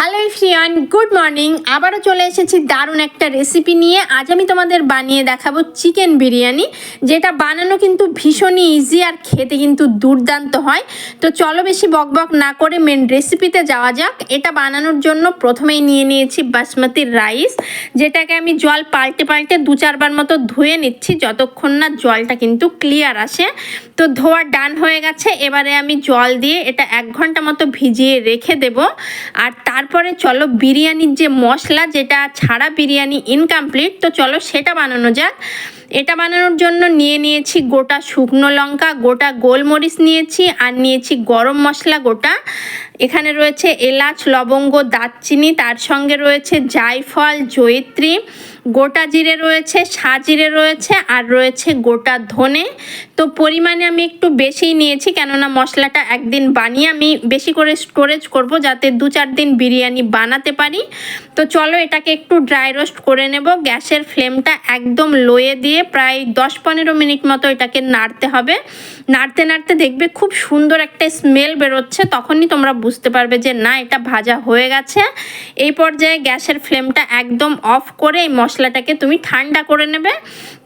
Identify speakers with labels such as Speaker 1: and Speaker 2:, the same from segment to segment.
Speaker 1: jale ফ্রিয়ান good morning. আবারও চলে এসেছি দারুণ একটা রেসিপি নিয়ে। আজ আমি তোমাদের বানিয়ে দেখাবো চিকেন বিরিয়ানি, যেটা বানানো কিন্তু ভীষণই ইজি আর খেতে কিন্তু দুর্দান্ত হয়। তো চলো বেশি বকবক না করে মেন রেসিপিতে যাওয়া যাক। এটা বানানোর জন্য প্রথমেই নিয়ে নিয়েছি বাসমতি রাইস, যেটাকে আমি জল পাল্টে পাল্টে দু চারবার মতো ধুয়ে নিচ্ছি, যতক্ষণ না জলটা কিন্তু ক্লিয়ার আসে। তো ধোয়া ডান হয়ে গেছে। এবারে আমি জল দিয়ে এটা এক ঘণ্টা মতো ভিজিয়ে রেখে দেব। আর তারপরে চলো বিরিয়ানির যে মশলা যেটা ছাড়া বিরিয়ানি ইনকমপ্লিট তো চলো সেটা বানানো যাক। এটা বানানোর জন্য নিয়ে নিয়েছি গোটা শুকনো লঙ্কা, গোটা গোলমরিচ নিয়েছি, আর নিয়েছি গরম মশলা গোটা। এখানে রয়েছে এলাচ, লবঙ্গ, দারচিনি, তার সঙ্গে রয়েছে জায়ফল, জয়িত্রী গোটা জিরে রয়েছে সাজিরে রয়েছে আর রয়েছে গোটা ধনে। তো পরিমাণে আমি একটু বেশিই নিয়েছি কেননা মশলাটা একদিন বানিয়ে আমি বেশি করে স্টোরেজ করব যাতে দু চার দিন বিরিয়ানি বানাতে পারি। তো চলো এটাকে একটু ড্রাই রোস্ট করে নেব। গ্যাসের ফ্লেমটা একদম লোয়ে দিয়ে প্রায় দশ পনেরো মিনিট মতো এটাকে নাড়তে হবে। নাড়তে নাড়তে দেখবে খুব সুন্দর একটা স্মেল বেরোচ্ছে, তখনই তোমরা বুঝতে পারবে যে না, এটা ভাজা হয়ে গেছে। এই পর্যায়ে গ্যাসের ফ্লেমটা একদম অফ করে এই মশলাটাকে তুমি ঠান্ডা করে নেবে।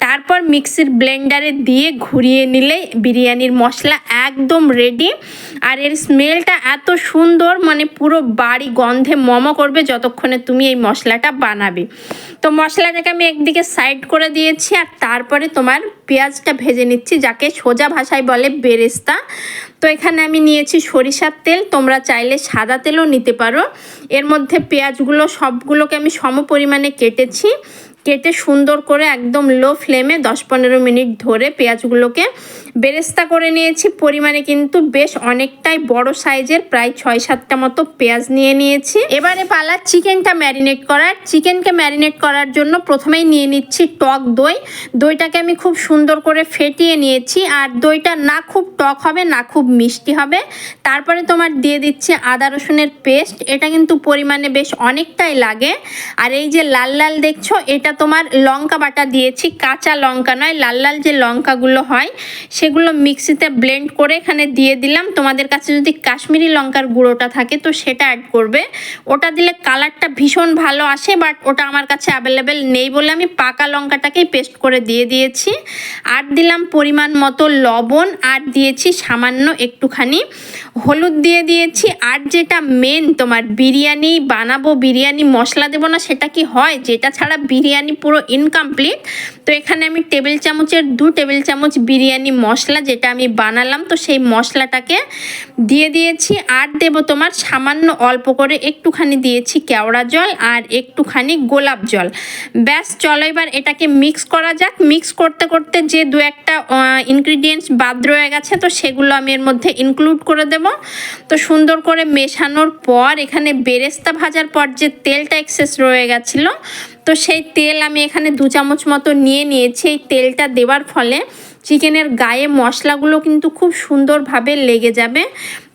Speaker 1: তারপর মিক্সির ব্লেন্ডারে দিয়ে ঘুরিয়ে নিলে বিরিয়ানির মশলা একদম রেডি আর এর স্মেলটা এত সুন্দর মানে পুরো বাড়ি গন্ধে মমো করবে যতক্ষণে তুমি এই মশলাটা বানাবে। তো মশলাটাকে আমি একদিকে সাইড করে দিয়েছি, আর তারপরে তোমার পেঁয়াজটা ভেজে নিচ্ছি, যাকে সোজা ভাষায় বলে বেরেস্তা। তো এখানে আমি নিয়েছি সরিষার তেল। তোমরা চাইলে সাদা তেলও নিতে পারো। এর মধ্যে পেঁয়াজগুলো সবগুলোকে আমি সম পরিমাণে কেটেছি। কেটে সুন্দর করে একদম লো ফ্লেমে দশ পনেরো মিনিট ধরে পেঁয়াজগুলোকে বেরেস্তা করে নিয়েছি। পরিমাণে কিন্তু বেশ অনেকটাই বড় সাইজের, প্রায় ছয় সাতটা মতো পেঁয়াজ নিয়ে নিয়েছি। এবারে পালা চিকেনটা ম্যারিনেট করার। চিকেনকে ম্যারিনেট করার জন্য প্রথমেই নিয়ে নিচ্ছি টক দই। দইটাকে আমি খুব সুন্দর করে ফেটিয়ে নিয়েছি। আর দইটা না খুব টক হবে, না খুব মিষ্টি হবে। তারপরে তোমার দিয়ে দিচ্ছি আদা রসুনের পেস্ট। এটা কিন্তু পরিমাণে বেশ অনেকটাই লাগে। আর এই যে লাল লাল দেখছ, এটা তোমার লঙ্কা বাটা দিয়েছি, কাঁচা লঙ্কা নয়, লাল লাল যে লঙ্কাগুলো হয়, সেগুলো মিক্সিতে ব্লেন্ড করে এখানে দিয়ে দিলাম। তোমাদের কাছে যদি কাশ্মীরি লঙ্কার গুঁড়োটা থাকে তো সেটা অ্যাড করবে। ওটা দিলে কালারটা ভীষণ ভালো আসে বাট ওটা আমার কাছে অ্যাভেলেবেল নেই বলে আমি পাকা লঙ্কাটাকেই পেস্ট করে দিয়ে দিয়েছি। আর দিলাম পরিমাণ মতো লবণ, আর দিয়েছি সামান্য একটুখানি হলুদ দিয়ে দিয়েছি। আর যেটা মেন তোমার বিরিয়ানি, বানাবো বিরিয়ানি মশলা দেবো না, সেটা কি হয়? যেটা ছাড়া বিরিয়ানি পুরো ইনকমপ্লিট তো এখানে আমি টেবিল চামচের, দু টেবিল চামচ বিরিয়ানি মশলা যেটা আমি বানালাম, তো সেই মশলাটাকে দিয়ে দিয়েছি। আর দেব তোমার সামান্য অল্প করে একটুখানি দিয়েছি কেওড়া জল আর একটুখানি গোলাপ জল। ব্যাস, চলো এবার এটাকে মিক্স করা যাক। মিক্স করতে করতে যে দু একটা ইনগ্রিডিয়েন্টস বাদ রয়ে গেছে, তো সেগুলো আমি এর মধ্যে ইনক্লুড করে দেব। তো সুন্দর করে মেশানোর পর, এখানে বেরেস্তা ভাজার পর যে তেলটা এক্সেস রয়ে গেছিল তো সেই তেল আমি এখানে দু চামচ মতো নিয়ে নিয়েছি। এই তেলটা দেওয়ার ফলে চিকেনের গায়ে মশলাগুলো কিন্তু খুব সুন্দরভাবে লেগে যাবে।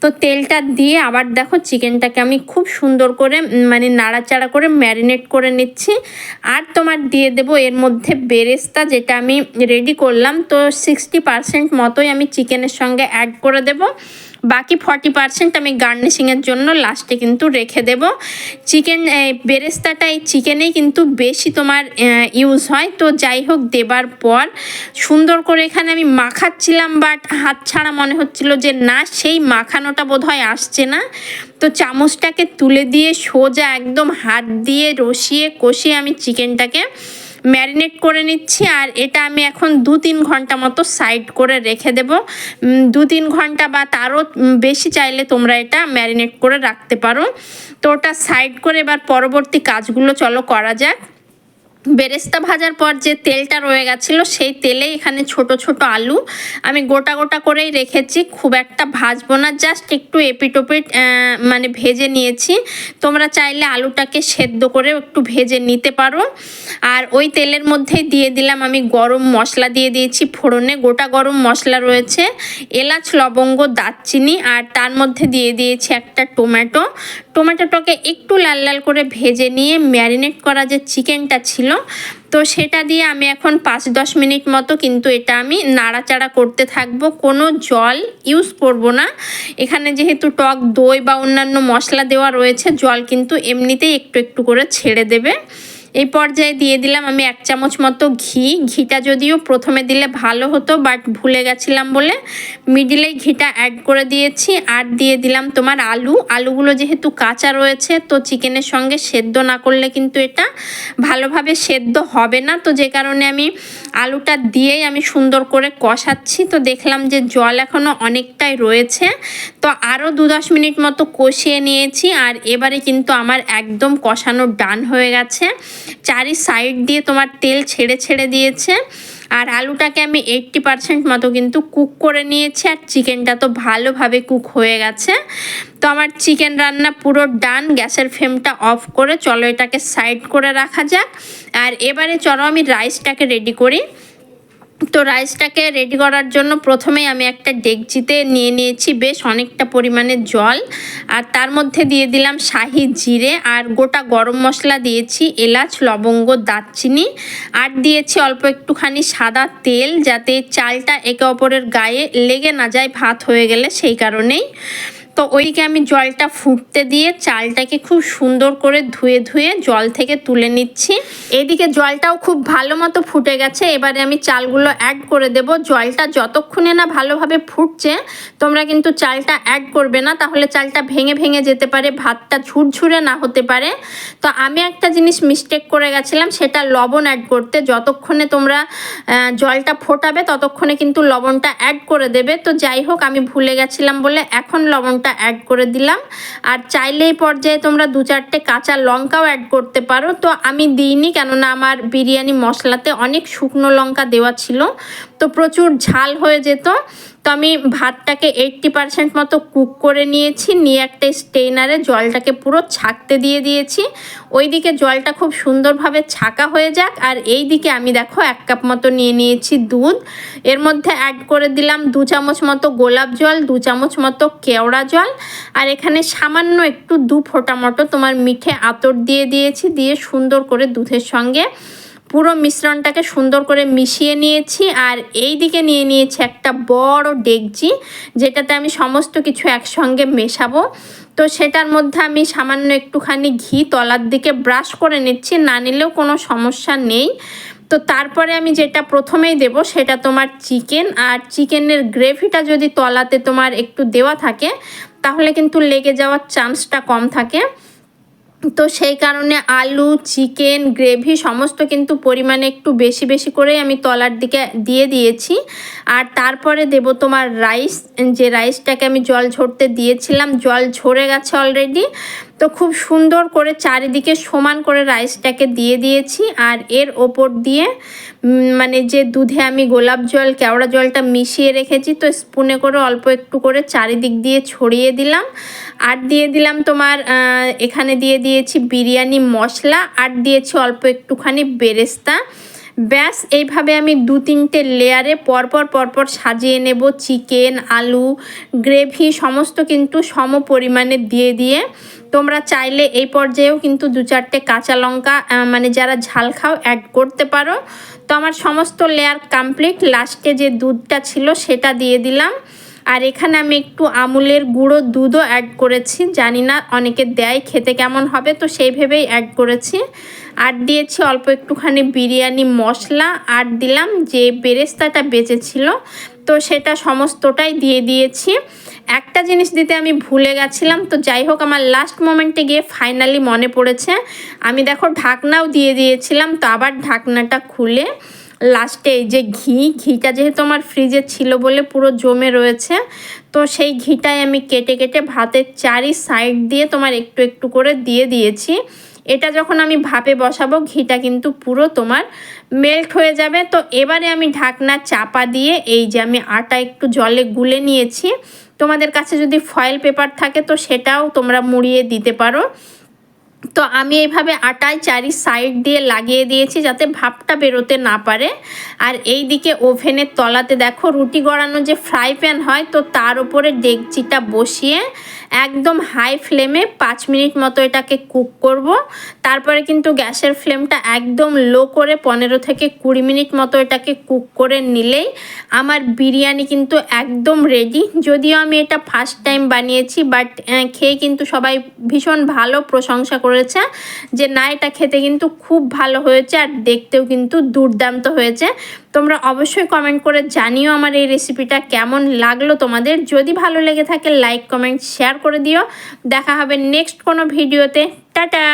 Speaker 1: তো তেলটা দিয়ে আবার দেখো চিকেনটাকে আমি খুব সুন্দর করে মানে নাড়াচাড়া করে ম্যারিনেট করে নিচ্ছি। আর তোমার দিয়ে দেব এর মধ্যে বেরেস্তা যেটা আমি রেডি করলাম। তো সিক্সটি পারসেন্ট মতোই আমি চিকেনের সঙ্গে অ্যাড করে দেব। বাকি ফর্টি পারসেন্ট আমি গার্নিশিংয়ের জন্য লাস্টে কিন্তু রেখে দেব। চিকেন বেরেস্তাটা এই চিকেনেই কিন্তু বেশি তোমার ইউজ হয়। তো যাই হোক, দেবার পর সুন্দর করে এখানে আমি মাখাচ্ছিলাম বাট হাত ছাড়া মনে হচ্ছিল যে না, সেই মাখানোটা বোধ হয় আসছে না। তো চামচটাকে তুলে দিয়ে সোজা একদম হাত দিয়ে রসিয়ে কষিয়ে আমি চিকেনটাকে ম্যারিনেট করে নিচ্ছি আর এটা আমি এখন দু তিন ঘণ্টা মতো সাইড করে রেখে দেব। দু তিন ঘণ্টা বা তারও বেশি চাইলে তোমরা এটা ম্যারিনেট করে রাখতে পারো। তো ওটা সাইড করে এবার পরবর্তী কাজগুলো চলো করা যাক। বেরেস্তা ভাজার পর যে তেলটা রয়ে গেছিল, সেই তেলে এখানে ছোট ছোট আলু। আমি গোটা গোটা করেই রেখেছি, খুব একটা ভাজবো না, জাস্ট একটু এপিটোপিট মানে ভেজে নিয়েছি। তোমরা চাইলে আলুটাকে সেদ্ধ করে একটু ভেজে নিতে পারো। আর ওই তেলের মধ্যেই দিয়ে দিলাম আমি গরম মশলা দিয়ে দিয়েছি ফোড়নে, গোটা গরম মশলা রয়েছে, এলাচ, লবঙ্গ, দারচিনি, আর তার মধ্যে দিয়ে দিয়েছি একটা টমেটো। টমেটোটাকে একটু লাল লাল করে ভেজে নিয়ে ম্যারিনেট করা যে চিকেনটা ছিল ছিল তো সেটা দিয়ে আমি এখন পাঁচ দশ মিনিট মতো কিন্তু এটা আমি নাড়াচাড়া করতে থাকব। কোনো জল ইউজ করব না। এখানে যেহেতু টক দই বা অন্যান্য মশলা দেওয়া রয়েছে, জল কিন্তু এমনিতেই একটু একটু করে ছেড়ে দেবে। এই পর্যায়ে দিয়ে দিলাম আমি এক চামচ মতো ঘি। ঘিটা যদিও প্রথমে দিলে ভালো হতো বাট ভুলে গেছিলাম বলে। মিডিলেই ঘিটা অ্যাড করে দিয়েছি। আর দিয়ে দিলাম তোমার আলু। আলুগুলো যেহেতু কাঁচা রয়েছে, তো চিকেনের সঙ্গে সেদ্ধ না করলে কিন্তু এটা ভালোভাবে সেদ্ধ হবে না। তো যে কারণে আমি আলুটা দিয়েই আমি সুন্দর করে কষাচ্ছি। তো দেখলাম যে জল এখনও অনেকটাই রয়েছে। তো আরও দু দশ মিনিট মতো কষিয়ে নিয়েছি। আর এবারে কিন্তু আমার একদম কষানো ডান হয়ে গেছে। চারি সাইড দিয়ে তোমার তেল ছেড়ে ছেড়ে দিয়েছে। আর আলুটাকে আমি এইট্টি পারসেন্ট মতো কিন্তু কুক করে নিয়েছি, আর চিকেনটা তো ভালোভাবে কুক হয়ে গেছে। তো আমার চিকেন রান্না পুরো ডান গ্যাসের ফ্লেমটা অফ করে চলো এটাকে সাইড করে রাখা যাক। আর এবারে চলো আমি রাইসটাকে রেডি করি। তো রাইসটাকে রেডি করার জন্য প্রথমেই আমি একটা ডেকচিতে নিয়ে নিয়েছি বেশ অনেকটা পরিমাণে জল। আর তার মধ্যে দিয়ে দিলাম শাহি জিরে আর গোটা গরম মশলা দিয়েছি, এলাচ, লবঙ্গ, দারচিনি। আর দিয়েছি অল্প একটুখানি সাদা তেল যাতে চালটা একে অপরের গায়ে লেগে না যায় ভাত হয়ে গেলে সেই কারণেই। তো ওইদিকে আমি জলটা ফুটতে দিয়ে চালটাকে খুব সুন্দর করে ধুয়ে ধুয়ে জল থেকে তুলে নিচ্ছি। এদিকে জলটাও খুব ভালো মতো ফুটে গেছে। এবারে আমি চালগুলো অ্যাড করে দেব। জলটা যতক্ষণে না ভালোভাবে ফুটছে, তোমরা কিন্তু চালটা অ্যাড করবে না। তাহলে চালটা ভেঙে ভেঙে যেতে পারে, ভাতটা ঝুরঝুরে না হতে পারে। তো আমি একটা জিনিস মিস্টেক করে গেছিলাম, সেটা লবণ অ্যাড করতে। যতক্ষণে তোমরা জলটা ফোটাবে, ততক্ষণে কিন্তু লবণটা অ্যাড করে দেবে। তো যাই হোক, আমি ভুলে গেছিলাম বলে এখন লবণটা লঙ্কা অ্যাড করে দিলাম। আর চাইলে এই পর্যায়ে তোমরা দু চারটে কাঁচা লঙ্কাও অ্যাড করতে পারো। তো আমি দিইনি, কেননা আমার বিরিয়ানি মশলাতে অনেক শুকনো লঙ্কা দেওয়া ছিল। তো প্রচুর ঝাল হয়ে যেত। আমি ভাতটাকে এইট্টি পারসেন্ট মতো কুক করে নিয়েছি, নিয়ে একটা স্টেইনারে জলটাকে পুরো ছাকতে দিয়ে দিয়েছি। ওই দিকে জলটা খুব সুন্দরভাবে ছাকা হয়ে যাক, আর এই দিকে আমি দেখো এক কাপ মতো নিয়ে নিয়েছি দুধ। এর মধ্যে অ্যাড করে দিলাম দু চামচ মতো গোলাপ জল, দু চামচ মতো কেওড়া জল, আর এখানে সামান্য একটু দু ফোঁটা মতো তোমার মিঠে আতর দিয়ে দিয়েছি, দিয়ে সুন্দর করে দুধের সঙ্গে পুরো মিশ্রণটাকে সুন্দর করে মিশিয়ে নিয়েছি আর এই দিকে নিয়ে নিয়েছি একটা বড় ডেকচি, যেটাতে আমি সমস্ত কিছু একসঙ্গে মেশাবো। তো সেটার মধ্যে আমি সামান্য একটুখানি ঘি তলার দিকে ব্রাশ করে নিচ্ছি, না নিলেও কোনো সমস্যা নেই। তো তারপরে আমি যেটা প্রথমেই দেব সেটা তোমার চিকেন, আর চিকেনের গ্রেভিটা যদি তলাতে তোমার একটু দেওয়া থাকে, তাহলে কিন্তু লেগে যাওয়ার চান্সটা কম থাকে। তো সেই কারণে আলু, চিকেন, গ্রেভি সমস্ত কিন্তু পরিমাণে একটু বেশি বেশি করে আমি তলার দিকে দিয়ে দিয়েছি। আর তারপরে দেব তোমার রাইস, যে রাইসটাকে আমি জল ঝরতে দিয়েছিলাম, জল ঝরে গেছে অলরেডি তো খুব সুন্দর করে চারিদিকে সমান করে রাইসটাকে দিয়ে দিয়েছি আর এর ওপর দিয়ে মানে যে দুধে আমি গোলাপ জল, কেওড়া জলটা মিশিয়ে রেখেছি, তো স্পুনে করে অল্প একটু করে চারিদিক দিয়ে ছড়িয়ে দিলাম। আর দিয়ে দিলাম তোমার এখানে দিয়ে দিয়েছি বিরিয়ানি মশলা, আর দিয়েছি অল্প একটুখানি বেরেস্তা। ব্যাস, এইভাবে আমি দু তিনটে লেয়ারে পরপর পরপর সাজিয়ে নেব, চিকেন, আলু, গ্রেভি, সমস্ত কিন্তু সম পরিমাণে দিয়ে দিয়ে। তোমরা চাইলে এই পর্যায়েও কিন্তু দু চারটে কাঁচা লঙ্কা মানে যারা ঝাল খাও অ্যাড করতে পারো। তো আমার সমস্ত লেয়ার কমপ্লিট লাস্টে যে দুধটা ছিল, সেটা দিয়ে দিলাম। আর এখানে আমি একটু আমুলের গুঁড়ো দুধও অ্যাড করেছি। জানি না অনেকে দেয়, খেতে কেমন হবে, তো সেই ভেবেই অ্যাড করেছি। আর দিয়েছি অল্প একটুখানি বিরিয়ানি মশলা। আর দিলাম যে বেরেস্তাটা বেঁচেছিল, তো সেটা সমস্তটাই দিয়ে দিয়েছি। একটা জিনিস দিতে আমি ভুলে গেছিলাম, তো যাই হোক, আমার লাস্ট মোমেন্টে গিয়ে ফাইনালি মনে পড়েছে। আমি দেখো ঢাকনাও দিয়ে দিয়েছিলাম, তো আবার ঢাকনাটা খুলে। লাস্টে এই যে ঘি, ঘিটা যেহেতু আমার ফ্রিজে ছিল বলে পুরো জমে রয়েছে, তো সেই ঘিটাই আমি কেটে কেটে ভাতের চারি সাইড দিয়ে তোমার একটু একটু করে দিয়ে দিয়েছি। এটা যখন আমি ভাপে বসাবো, ঘিটা কিন্তু পুরো তোমার মেল্ট হয়ে যাবে। তো এবারে আমি ঢাকনা চাপা দিয়ে এই যে আমি আটা একটু জলে গুলে নিয়েছি। তোমাদের কাছে যদি ফয়েল পেপার থাকে, তো সেটাও তোমরা মুড়িয়ে দিতে পারো। তো আমি এইভাবে আটায় চারি সাইড দিয়ে লাগিয়ে দিয়েছি যাতে ভাপটা বেরোতে না পারে। আর এই দিকে ওভেনের তলাতে দেখো রুটি গড়ানো যে ফ্রাই প্যান হয়, তো তার উপরে ডেকচিটা বসিয়ে একদম হাই ফ্লেমে পাঁচ মিনিট মতো এটাকে কুক করব। তারপরে কিন্তু গ্যাসের ফ্লেমটা একদম লো করে পনেরো থেকে কুড়ি মিনিট মতো এটাকে কুক করে নিলেই আমার বিরিয়ানি কিন্তু একদম রেডি যদিও আমি এটা ফার্স্ট টাইম বানিয়েছি বাট খেয়ে কিন্তু সবাই ভীষণ ভালো প্রশংসা করেছে যে, না, এটা খেতে কিন্তু খুব ভালো হয়েছে আর দেখতেও কিন্তু দুর্দান্ত হয়েছে। তোমরা অবশ্যই কমেন্ট করে জানিও আমার এই রেসিপিটা কেমন লাগল তোমাদের। যদি ভালো লেগে থাকে লাইক কমেন্ট শেয়ার করে দিও। দেখা হবে নেক্সট কোনো ভিডিওতে টাটা!